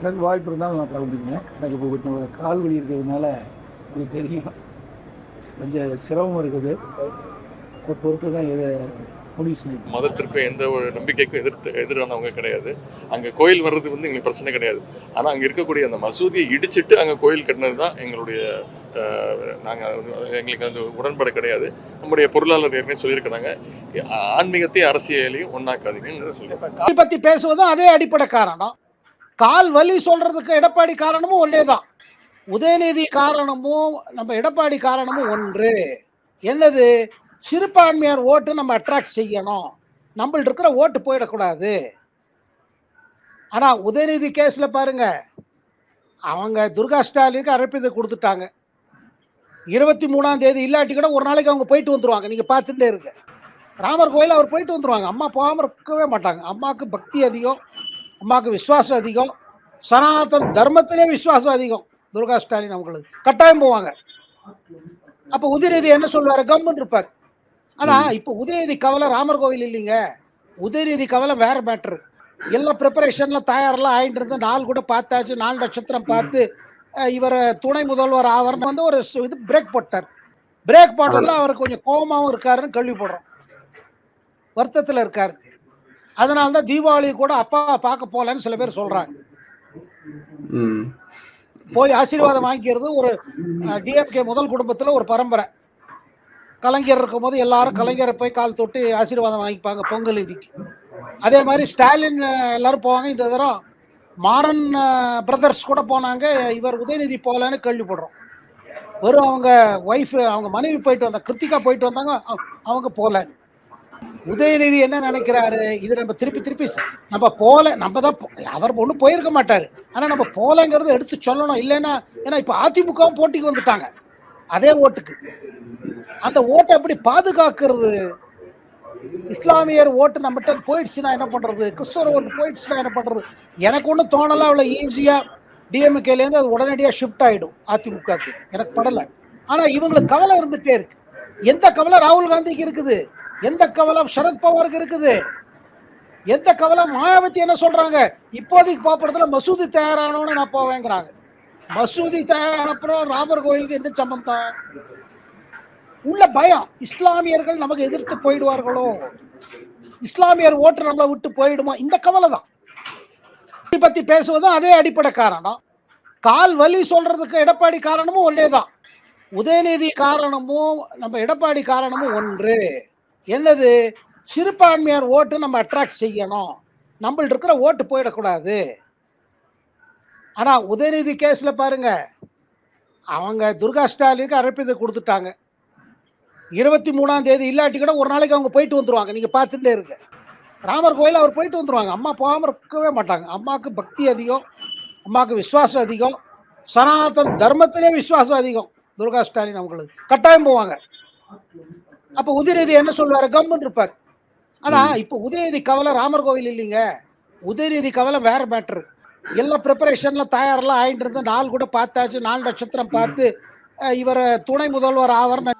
எனக்கு வாய்ப்பு இருந்தால் நான் கலந்துக்குவேன். எனக்கு இப்போ கொஞ்சம் கால் வலி இருக்கிறதுனால உங்களுக்கு தெரியும். கொஞ்சம் சிரமம் இருக்குது. அதை பொறுத்து தான் செய்யணும். மதத்திற்கும் எந்த ஒரு நம்பிக்கைக்கும் எதிர்த்து எதிரானவங்க கிடையாது. அங்கே கோயில் வர்றது வந்து எங்களுக்கு பிரச்சனை கிடையாது. ஆனால் அங்கே இருக்கக்கூடிய அந்த மசூதியை இடிச்சிட்டு அங்கே கோயில் கட்டினது தான் எங்களுடைய நாங்கள் எங்களுக்கு அந்த உடன்பாடு கிடையாது. நம்முடைய பொருளாளர் ஏற்கனவே சொல்லியிருக்கிறாங்க. ஆன்மீகத்தையும் அரசியலையும் ஒன்றாக்காதீங்கன்னு சொல்லி இதை பத்தி பேசுவதும் அதே அடிப்படை காரணம். கால் வலி சொல்றதுக்கு எடப்பாடி காரணமும் ஒன்றே தான் உதயநிதி காரணமும் நம்ம எடப்பாடி காரணமும் ஒன்று. என்னது? சிறுபான்மையார் ஓட்டு நம்ம அட்ராக்ட் செய்யணும். நம்மள்ட்ட இருக்கிற ஓட்டு போயிடக்கூடாது. ஆனா உதயநிதி கேஸ்ல பாருங்க. அவங்க துர்கா ஸ்டாலினுக்கு அழைப்பதை கொடுத்துட்டாங்க. இருபத்தி மூணாம் தேதி இல்லாட்டி கூட ஒரு நாளைக்கு அவங்க போயிட்டு வந்துருவாங்க. நீங்க பார்த்துட்டே இருக்க ராமர் கோயில் அவர் போயிட்டு வந்துருவாங்க. அம்மா போகாம இருக்கவே மாட்டாங்க. அம்மாவுக்கு பக்தி அதிகம். அம்மாவுக்கு விசுவாசம் அதிகம். சனாதன தர்மத்திலே விசுவாசம் அதிகம். துர்கா ஸ்டாலின் அவங்களுக்கு. கட்டாயம் போவாங்க. அப்ப உதயநிதி என்ன சொல்லுவாரு? கம்முன்னு இருப்பார். ஆனா இப்ப உதயநிதி கவலை ராமர் கோவில் இல்லைங்க. உதயநிதி கவலை வேற மேட்ரு எல்லா ப்ரிப்பரேஷன்ல தயாரெல்லாம் ஆயிட்டு இருந்து நாள் கூட பார்த்தாச்சு. நாலு நட்சத்திரம் பார்த்து இவரை துணை முதல்வர் ஆவர்னு வந்து ஒரு இது பிரேக் போட்டார். பிரேக் போட்டதுல அவர் கொஞ்சம் கோபமாவும் இருக்காருன்னு கேள்விப்படுறோம். வருத்தத்துல இருக்காரு. அதனால தான் தீபாவளி கூட அப்பா பார்க்க போலன்னு சில பேர் சொல்றாங்க. போய் ஆசீர்வாதம் வாங்கிக்கிறது ஒரு டிஎம்கே முதல் குடும்பத்துல ஒரு பரம்பரை. கலைஞர் இருக்கும்போது எல்லாரும் கலைஞரை போய் கால் தொட்டு ஆசீர்வாதம் வாங்கிப்பாங்க பொங்கல் இன்னைக்கு. அதே மாதிரி ஸ்டாலின் எல்லாரும் போவாங்க. இந்த தரம் மாறன் பிரதர்ஸ் கூட போனாங்க. இவர் உதயநிதி போகலன்னு கேள்விப்படுறோம். வெறும் அவங்க ஒய்ஃப் அவங்க மனைவி போயிட்டு வந்தாங்க கிருத்திகா போயிட்டு வந்தாங்க அவ- அவங்க போகல. உதயநிதி என்ன நினைக்கிறாரு? இது நம்ம திருப்பி திருப்பி நம்ம போல நம்ம தான் போ- அவர் ஒன்றும் போயிருக்க மாட்டாரு. ஆனா நம்ம போலங்கிறத எடுத்து சொல்லணும். இல்லைன்னா ஏன்னா இப்ப அதிமுகவும் போட்டிக்கு வந்துட்டாங்க. அதே ஓட்டுக்கு. அந்த ஓட்டை எப்படி பாதுகாக்கிறது? இஸ்லாமியர் ஓட்டு நம்மகிட்ட போயிடுச்சுன்னா என்ன பண்றது? கிறிஸ்தவ ஓட்டு போயிடுச்சுன்னா என்ன பண்றது? எனக்கு ஒன்றும் தோணல அவ்வளோ ஈஸியா டிஎம்கேலேருந்து அது உடனடியா ஷிஃப்ட் ஆயிடும் அதிமுகக்கு எனக்கு படல. ஆனா இவங்களுக்கு கவலை இருந்துட்டே இருக்கு. எந்த கவலை ராகுல் காந்திக்கு இருக்குது? எந்த கவலை சரத்பவாருக்கு இருக்குது? எந்த கவலை மாயாவதி என்ன சொல்றாங்க? இப்போதைக்கு பாப்படத்துல மசூதி தயாரானவனு நான் போவேங்கிறாங்க. மசூதி தயாரானப்புறம் ராமர் கோயிலுக்கு எந்த சம்பந்தம்? உள்ள பயம். இஸ்லாமியர்கள் நமக்கு எதிர்த்து போயிடுவார்களோ? இஸ்லாமியர் ஓட்டு நம்மளை விட்டு போயிடுமா? இந்த கவலை தான். இதை பத்தி பேசுவதும் அதே அடிப்படை காரணம். கால் வலி சொல்றதுக்கு எடப்பாடி காரணமும் ஒன்றே தான் உதயநிதி காரணமும் நம்ம எடப்பாடி காரணமும் ஒன்று. என்னது? சிறுபான்மையார் ஓட்டு நம்ம அட்ராக்ட் செய்யணும். நம்மள்ட்ட இருக்கிற ஓட்டு போயிடக்கூடாது. ஆனால் உதயநிதி கேஸில் பாருங்க. அவங்க துர்கா ஸ்டாலினுக்கு அழைப்பிதை கொடுத்துட்டாங்க. இருபத்தி மூணாம் தேதி இல்லாட்டி கூட ஒரு நாளைக்கு அவங்க போயிட்டு வந்துருவாங்க. நீங்கள் பார்த்துட்டே இருங்க. ராமர் கோயில் அவர் போயிட்டு வந்துருவாங்க. அம்மா போகாமல் இருக்கவே மாட்டாங்க. அம்மாவுக்கு பக்தி அதிகம். அம்மாவுக்கு விசுவாசம் அதிகம். சனாதன் தர்மத்திலே விசுவாசம் அதிகம். துர்கா ஸ்டாலின் அவங்களுக்கு. கட்டாயம் போவாங்க. அப்ப உதயநிதி என்ன சொல்லுவாரு? கம்முன்னு இருப்பார். ஆனா இப்ப உதயநிதி கவலை ராமர் கோவில் இல்லைங்க. உதயநிதி கவலை வேற மேட்ரு எல்லா ப்ரிப்பரேஷன்ல தயாரெல்லாம் ஆயிட்டு இருந்து நாள் கூட பார்த்தாச்சு. நாலு நட்சத்திரம் பார்த்து இவரை துணை முதல்வர் ஆவர்னு